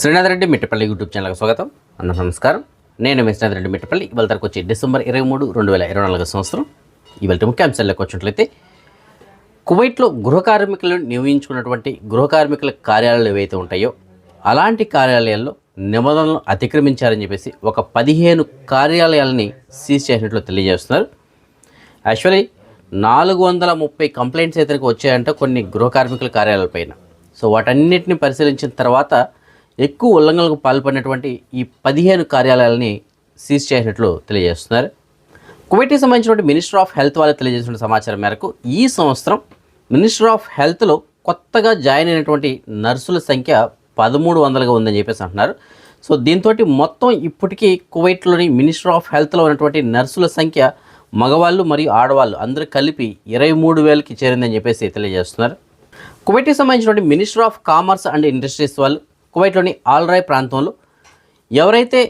Srinath Reddy Mittapalli YouTube ఛానల్కి స్వాగతం. అన్న నమస్కారం. నేను మీ శ్రీనాథ్ రెడ్డి మిట్టపల్లి. ఇవాళ తరకు వచ్చి డిసెంబర్ ఇరవై మూడు రెండు వేల ఇరవై నాలుగు సంవత్సరం. ఇవాళ ముఖ్యాంశాల్లోకి వచ్చినట్లయితే కువైట్లో గృహ కార్మికులను నియమించుకున్నటువంటి గృహ కార్మికుల కార్యాలయాలు ఏవైతే ఉంటాయో అలాంటి కార్యాలయాల్లో నిబంధనలు అతిక్రమించారని చెప్పేసి ఒక పదిహేను కార్యాలయాలని సీజ్ చేసినట్లు తెలియజేస్తున్నారు. యాక్చువల్లీ నాలుగు వందల ముప్పై కంప్లైంట్స్ అయితే వచ్చాయంట కొన్ని గృహ కార్మికుల కార్యాలయాలపైన సో వాటన్నిటిని పరిశీలించిన తర్వాత ఎక్కువ ఉల్లంఘనలకు పాల్పడినటువంటి ఈ పదిహేను కార్యాలయాలని సీజ్ చేసినట్లు తెలియజేస్తున్నారు. కువైట్కి సంబంధించినటువంటి మినిస్టర్ ఆఫ్ హెల్త్ వాళ్ళు తెలియజేసిన సమాచారం మేరకు ఈ సంవత్సరం మినిస్టర్ ఆఫ్ హెల్త్లో కొత్తగా జాయిన్ అయినటువంటి నర్సుల సంఖ్య పదమూడు వందలుగా ఉందని చెప్పేసి అంటున్నారు. సో దీంతో మొత్తం ఇప్పటికీ కువైట్లోని మినిస్టర్ ఆఫ్ హెల్త్లో ఉన్నటువంటి నర్సుల సంఖ్య మగవాళ్ళు మరియు ఆడవాళ్ళు అందరూ కలిపి ఇరవై మూడు వేలకి చేరిందని చెప్పేసి తెలియజేస్తున్నారు. కువైట్కి సంబంధించినటువంటి minister of commerce and industries వాళ్ళు కువైట్లోని ఆల్రాయ్ ప్రాంతంలో ఎవరైతే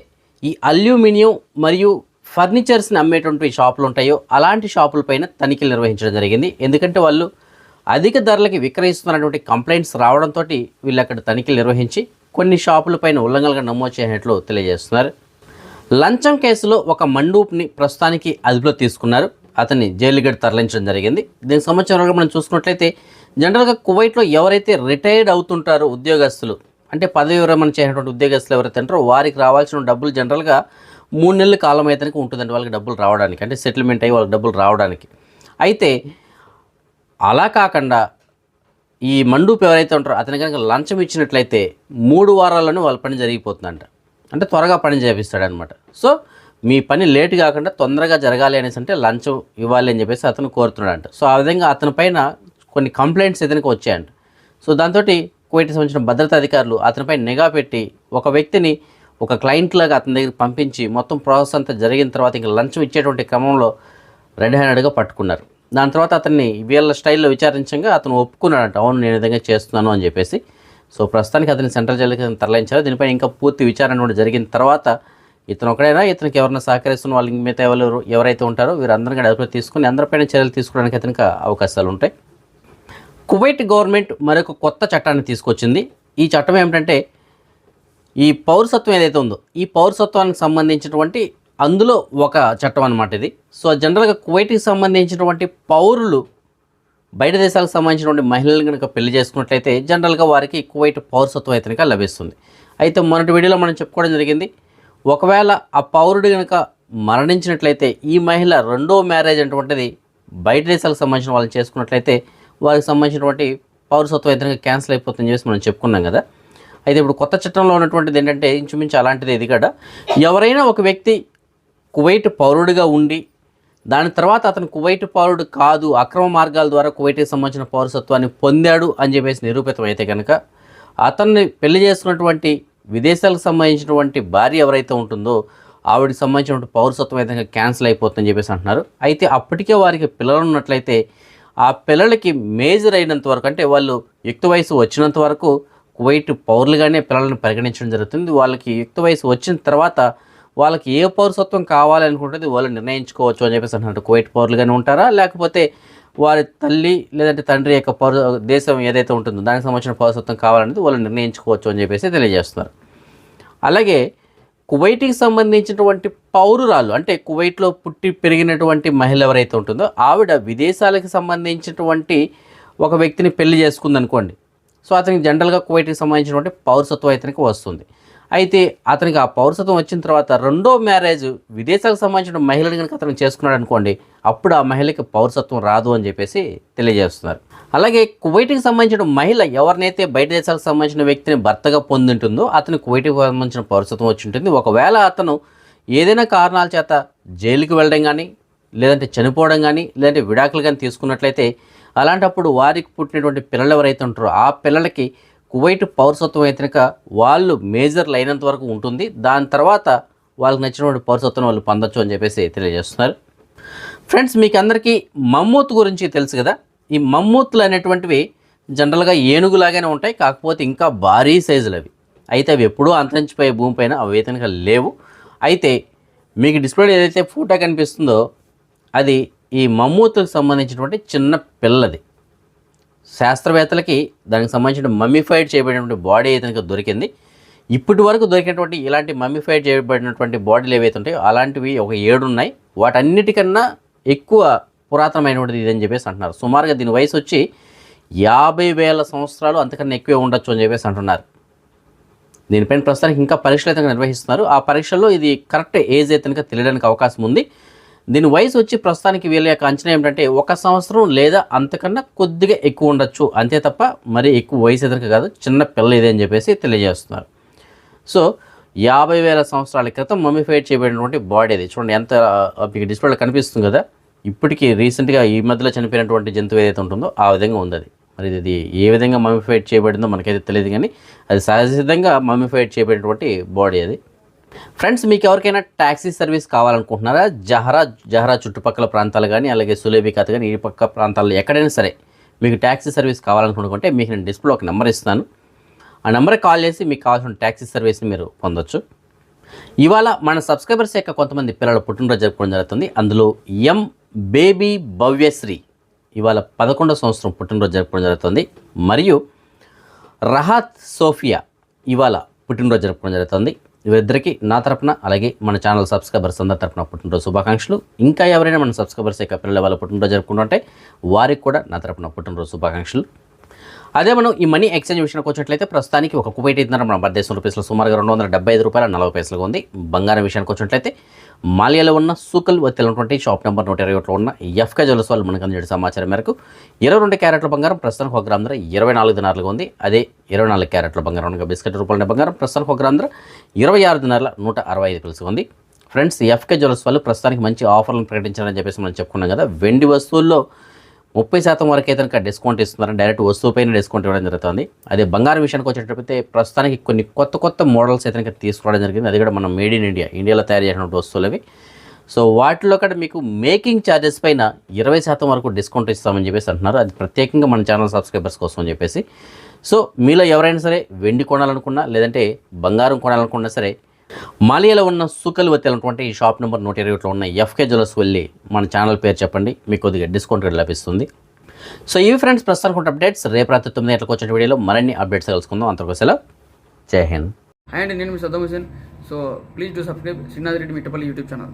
ఈ అల్యూమినియం మరియు ఫర్నిచర్స్ని అమ్మేటువంటి షాపులు ఉంటాయో అలాంటి షాపులపైన తనిఖీలు నిర్వహించడం జరిగింది. ఎందుకంటే వాళ్ళు అధిక ధరలకి విక్రయిస్తున్నటువంటి కంప్లైంట్స్ రావడంతో వీళ్ళు అక్కడ తనిఖీలు నిర్వహించి కొన్ని షాపులపైన ఉల్లంఘనలుగా నమోదు చేసినట్లు తెలియజేస్తున్నారు. లంచం కేసులో ఒక మండూప్ని ప్రస్తుతానికి అదుపులో తీసుకున్నారు. అతన్ని జైలు గడి తరలించడం జరిగింది. దీనికి సంబంధించిన మనం చూసుకున్నట్లయితే జనరల్గా కువైట్లో ఎవరైతే రిటైర్డ్ అవుతుంటారో ఉద్యోగస్తులు అంటే పదవి విరమణ చేసినటువంటి ఉద్యోగస్తులు ఎవరైతే ఉంటారో వారికి రావాల్సిన డబ్బులు జనరల్గా మూడు నెలల కాలం అయితే ఉంటుందండి వాళ్ళకి డబ్బులు రావడానికి. అంటే సెటిల్మెంట్ అయ్యి వాళ్ళకి డబ్బులు రావడానికి. అయితే అలా కాకుండా ఈ మండూపు ఎవరైతే ఉంటారో అతని కనుక లంచం ఇచ్చినట్లయితే మూడు వారాల్లోనే వాళ్ళ పని జరిగిపోతుందంట. అంటే త్వరగా పని చేపిస్తాడనమాట. సో మీ పని లేట్ కాకుండా తొందరగా జరగాలి అనేసి అంటే లంచం ఇవ్వాలి అని చెప్పేసి అతను కోరుతున్నాడంట. సో ఆ విధంగా అతని పైన కొన్ని కంప్లైంట్స్ ఇతనికి వచ్చాయంట. సో దాంతో కువైట్కి సంబంధించిన భద్రతా అధికారులు అతనిపై నిఘా పెట్టి ఒక వ్యక్తిని ఒక క్లయింట్ లాగా అతని దగ్గరికి పంపించి మొత్తం ప్రాసెస్ అంతా జరిగిన తర్వాత ఇంకా లంచం ఇచ్చేటువంటి క్రమంలో రెడ్ హ్యాండెడ్గా పట్టుకున్నారు. దాని తర్వాత అతన్ని వీళ్ళ స్టైల్లో విచారించగా అతను ఒప్పుకున్నాడంట అవును నేను విధంగా చేస్తున్నాను అని చెప్పేసి. సో ప్రస్తుతానికి అతని సెంట్రల్ జైలుకి తరలించారు. దీనిపై ఇంకా పూర్తి విచారణ కూడా జరిగిన తర్వాత ఇతను ఒకడైనా ఇతనికి ఎవరైనా సహకరిస్తున్న వాళ్ళు మిగతా ఎవరు ఎవరైతే ఉంటారో వీరందరినీ కూడా అదుపులో తీసుకుని అందరిపైన చర్యలు తీసుకోవడానికి అతనికి అవకాశాలు ఉంటాయి. కువైట్ గవర్నమెంట్ మరొక కొత్త చట్టాన్ని తీసుకొచ్చింది. ఈ చట్టం ఏమిటంటే ఈ పౌరసత్వం ఏదైతే ఉందో ఈ పౌరసత్వానికి సంబంధించినటువంటి అందులో ఒక చట్టం అనమాట ఇది. సో జనరల్గా కువైట్కి సంబంధించినటువంటి పౌరులు బయట దేశాలకు సంబంధించినటువంటి మహిళలు కనుక పెళ్ళి చేసుకున్నట్లయితే జనరల్గా వారికి కువైట్ పౌరసత్వం అయితే కనుక లభిస్తుంది. అయితే మొన్నటి వీడియోలో మనం చెప్పుకోవడం జరిగింది ఒకవేళ ఆ పౌరుడు కనుక మరణించినట్లయితే ఈ మహిళ రెండో మ్యారేజ్ అటువంటిది బయట దేశాలకు సంబంధించిన వాళ్ళు చేసుకున్నట్లయితే వారికి సంబంధించినటువంటి పౌరసత్వం అయితే క్యాన్సిల్ అయిపోతుందని చెప్పేసి మనం చెప్పుకున్నాం కదా. అయితే ఇప్పుడు కొత్త చట్టంలో ఉన్నటువంటిది ఏంటంటే ఇంచుమించు అలాంటిది ఇది కదా. ఎవరైనా ఒక వ్యక్తి కువైట్ పౌరుడిగా ఉండి దాని తర్వాత అతను కువైట్ పౌరుడు కాదు అక్రమ మార్గాల ద్వారా కువైట్కి సంబంధించిన పౌరసత్వాన్ని పొందాడు అని చెప్పేసి నిరూపితం అయితే కనుక అతన్ని పెళ్ళి చేసుకున్నటువంటి విదేశాలకు సంబంధించినటువంటి భార్య ఎవరైతే ఉంటుందో ఆవిడకి సంబంధించినటువంటి పౌరసత్వం అయితే క్యాన్సిల్ అయిపోతుందని చెప్పేసి అంటున్నారు. అయితే అప్పటికే వారికి పిల్లలు ఉన్నట్లయితే ఆ పిల్లలకి మేజర్ అయినంత వరకు అంటే వాళ్ళు యుక్త వయసు వచ్చినంత వరకు కువైట్ పౌరులుగానే పిల్లలను పరిగణించడం జరుగుతుంది. వాళ్ళకి యుక్త వయసు వచ్చిన తర్వాత వాళ్ళకి ఏ పౌరసత్వం కావాలనుకుంటుంది వాళ్ళు నిర్ణయించుకోవచ్చు అని చెప్పేసి అంటున్నారు. కువైట్ పౌరులుగానే ఉంటారా? లేకపోతే వారి తల్లి లేదంటే తండ్రి యొక్క పౌర దేశం ఏదైతే ఉంటుందో దానికి సంబంధించిన పౌరసత్వం కావాలనేది వాళ్ళు నిర్ణయించుకోవచ్చు అని చెప్పేసి తెలియజేస్తున్నారు. అలాగే కువైట్కి సంబంధించినటువంటి పౌరురాలు అంటే కువైట్లో పుట్టి పెరిగినటువంటి మహిళ ఎవరైతే ఉంటుందో ఆవిడ విదేశాలకు సంబంధించినటువంటి ఒక వ్యక్తిని పెళ్ళి చేసుకుందనుకోండి. సో అతనికి జనరల్గా కువైట్కి సంబంధించినటువంటి పౌరసత్వం అయితే వస్తుంది. అయితే అతనికి ఆ పౌరసత్వం వచ్చిన తర్వాత రెండో మ్యారేజ్ విదేశాలకు సంబంధించిన మహిళని కనుక అతను చేసుకున్నాడు అనుకోండి అప్పుడు ఆ మహిళకి పౌరసత్వం రాదు అని చెప్పేసి తెలియజేస్తున్నారు. అలాగే కువైట్కి సంబంధించిన మహిళ ఎవరినైతే బయట దేశాలకు సంబంధించిన వ్యక్తిని భర్తగా పొందింటుందో అతను కువైట్కి సంబంధించిన పౌరసత్వం వచ్చి ఉంటుంది. ఒకవేళ అతను ఏదైనా కారణాల చేత జైలుకి వెళ్ళడం కానీ లేదంటే చనిపోవడం కానీ లేదంటే విడాకులు కానీ తీసుకున్నట్లయితే అలాంటప్పుడు వారికి పుట్టినటువంటి పిల్లలు ఎవరైతే ఉంటారో ఆ పిల్లలకి కువైట్ పౌరసత్వం అయితే వాళ్ళు మేజర్లు అయినంత వరకు ఉంటుంది. దాని తర్వాత వాళ్ళకి నచ్చినటువంటి పౌరసత్వం వాళ్ళు పొందొచ్చు అని చెప్పేసి తెలియజేస్తున్నారు. ఫ్రెండ్స్ మీకు అందరికీ మమ్మూత్ గురించి తెలుసు కదా? ఈ మమ్మూత్లు అనేటువంటివి జనరల్గా ఏనుగులాగానే ఉంటాయి. కాకపోతే ఇంకా భారీ సైజులు అవి. అయితే అవి ఎప్పుడూ అంతరించిపోయే భూమిపైన అవి అయితే కనుక లేవు. అయితే మీకు డిస్ప్లేలో ఏదైతే ఫోటో కనిపిస్తుందో అది ఈ మమ్మూత్కు సంబంధించినటువంటి చిన్న పిల్లది. శాస్త్రవేత్తలకి దానికి సంబంధించిన మమ్మిఫైడ్ చేయబడినటువంటి బాడీ అయితే దొరికింది ఇప్పటి వరకు దొరికినటువంటి ఇలాంటి మమ్మిఫైడ్ చేయబడినటువంటి బాడీలు ఏవైతే ఉంటాయో అలాంటివి ఒక ఏడు ఉన్నాయి. వాటన్నిటికన్నా ఎక్కువ పురాతనమైనటువంటిది ఇదని చెప్పేసి అంటున్నారు. సుమారుగా దీని వయసు వచ్చి యాభై వేల సంవత్సరాలు అంతకన్నా ఎక్కువే ఉండొచ్చు అని చెప్పేసి అంటున్నారు. దీనిపైన ప్రస్తుతానికి ఇంకా పరీక్షలు అయితే నిర్వహిస్తున్నారు. ఆ పరీక్షల్లో ఇది కరెక్ట్ ఏజ్ అయితే తెలియడానికి అవకాశం ఉంది. దీని వయసు వచ్చి ప్రస్తుతానికి వీళ్ళ యొక్క అంచనా ఏమిటంటే ఒక సంవత్సరం లేదా అంతకన్నా కొద్దిగా ఎక్కువ ఉండొచ్చు. అంతే తప్ప మరీ ఎక్కువ వయసు ఎదురుక కాదు. చిన్న పిల్ల ఇదే అని చెప్పేసి తెలియజేస్తున్నారు. సో యాభై వేల సంవత్సరాల క్రితం మమ్మిఫైడ్ చేయబడినటువంటి బాడీ అది. చూడండి ఎంత మీకు డిస్ప్లేలో కనిపిస్తుంది కదా? ఇప్పటికీ రీసెంట్గా ఈ మధ్యలో చనిపోయినటువంటి జంతువు ఏదైతే ఉంటుందో ఆ విధంగా ఉంది అది. మరి ఇది ఏ విధంగా మమ్మిఫైడ్ చేయబడిందో మనకైతే తెలియదు కానీ అది సహజంగా మమ్మిఫైడ్ చేయబడినటువంటి బాడీ అది. ఫ్రెండ్స్ మీకు ఎవరికైనా ట్యాక్సీ సర్వీస్ కావాలనుకుంటున్నారా? జహరా జహరా చుట్టుపక్కల ప్రాంతాలు కానీ అలాగే సులేబికాత్ కానీ ఈ పక్క ప్రాంతాల్లో ఎక్కడైనా సరే మీకు ట్యాక్సీ సర్వీస్ కావాలనుకుంటే మీకు నేను డిస్ప్లే ఒక నెంబర్ ఇస్తాను ఆ నెంబర్కి కాల్ చేసి మీకు కావాల్సిన ట్యాక్సీ సర్వీస్ని మీరు పొందొచ్చు. ఇవాళ మన సబ్స్క్రైబర్స్ యొక్క కొంతమంది పిల్లల పుట్టినరోజు జరుపుకోవడం జరుగుతుంది. అందులో ఎం బేబీ భవ్యశ్రీ ఇవాళ పదకొండో సంవత్సరం పుట్టినరోజు జరుపుకోవడం జరుగుతుంది. మరియు రహాత్ సోఫియా ఇవాళ పుట్టినరోజు జరుపుకోవడం జరుగుతుంది. వీరిద్దరికీ నా తరపున అలాగే మన ఛానల్ సబ్స్క్రైబర్స్ అందరి తరపున పుట్టినరోజు శుభాకాంక్షలు. ఇంకా ఎవరైనా మన సబ్స్క్రైబర్స్ యొక్క పిల్లల వాళ్ళ పుట్టినరోజు జరుపుకుంటుంటే వారికి కూడా నా తరపున పుట్టినరోజు శుభాకాంక్షలు. అదే మనం ఈ మనీ ఎక్స్చేంజ్ విషయానికి వచ్చినట్లయితే ప్రస్తుతానికి ఒక కువైట్ అయితే మన భారతదేశం రూపీస్లో సుమారుగా రెండు వందల డెబ్బై ఐదు రూపాయల నలభై పైసలుగా ఉంది. బంగారం విషయానికి వచ్చినట్లయితే మాలియాలో ఉన్న సూకల్ వత్తిలున్నటువంటి షాప్ నెంబర్ నూట ఇరవై ఒకటిలో ఉన్న ఎఫ్కే జ్యువెల్స్ వాళ్ళు మనకు అందించిన సమాచారం మేరకు ఇరవై రెండు క్యారెట్ల బంగారం ప్రస్తుతానికి ఒక గ్రామ ధర ఇరవై నాలుగు దినారులుగా ఉంది. అదే ఇరవై నాలుగు క్యారెట్ల బంగారం అనగా బిస్కెట్ రూపాయల బంగారం ప్రస్తుతానికి ఒక గ్రామ ధర ఇరవై ఆరు దినారుల నూట అరవై ఐదు పిలుసు ఉంది. ఫ్రెండ్స్ ఎఫ్కే జ్యువెల్స్ వాళ్ళు ప్రస్తుతానికి మంచి ఆఫర్లను ప్రకటించారని చెప్పేసి మనం చెప్పుకున్నాం కదా. వెండి వస్తువుల్లో ముప్పై శాతం వరకు అయితే కనుక డిస్కౌంట్ ఇస్తున్నారని డైరెక్ట్ వస్తువు పైన డిస్కౌంట్ ఇవ్వడం జరుగుతుంది. అదే బంగారం విషయానికి వచ్చేటప్పయితే ప్రస్తుతానికి కొన్ని కొత్త కొత్త మోడల్స్ అయితే కనుక తీసుకోవడం జరిగింది. అది కూడా మనం మేడ్ ఇన్ ఇండియా ఇండియాలో తయారు చేసినటువంటి వస్తువులు అవి సో వాటిలో కూడా మీకు మేకింగ్ ఛార్జెస్ పైన ఇరవై శాతం వరకు డిస్కౌంట్ ఇస్తామని చెప్పేసి అంటున్నారు. అది ప్రత్యేకంగా మన ఛానల్ సబ్స్క్రైబర్స్ కోసం అని చెప్పేసి. సో మీలో ఎవరైనా సరే వెండి కొనాలనుకున్నా లేదంటే బంగారం కొనాలనుకున్నా సరే మాలియాలో ఉన్న సుకల్ వచ్చేటువంటి ఈ షాప్ నెంబర్ నూట ఇరవై ఒకటిలో ఉన్న ఎఫ్కే జ్యువెలర్స్ వెళ్ళి మన ఛానల్ పేరు చెప్పండి. మీకు కొద్దిగా డిస్కౌంట్ రేట్ లభిస్తుంది. సో ఇవి ఫ్రెండ్స్ ప్రస్తుతానికి అప్డేట్స్. రేపు రాత్రి తొమ్మిది గంటలకు వచ్చిన వీడియోలో మరిన్ని అప్డేట్స్ కలుసుకుందాం అంతవరకు సెలవు. జై హింద్. హాయ్ అండి నేను మీ Saddam Hussain so please do subscribe. Srinath Reddy Mittapalli YouTube channel.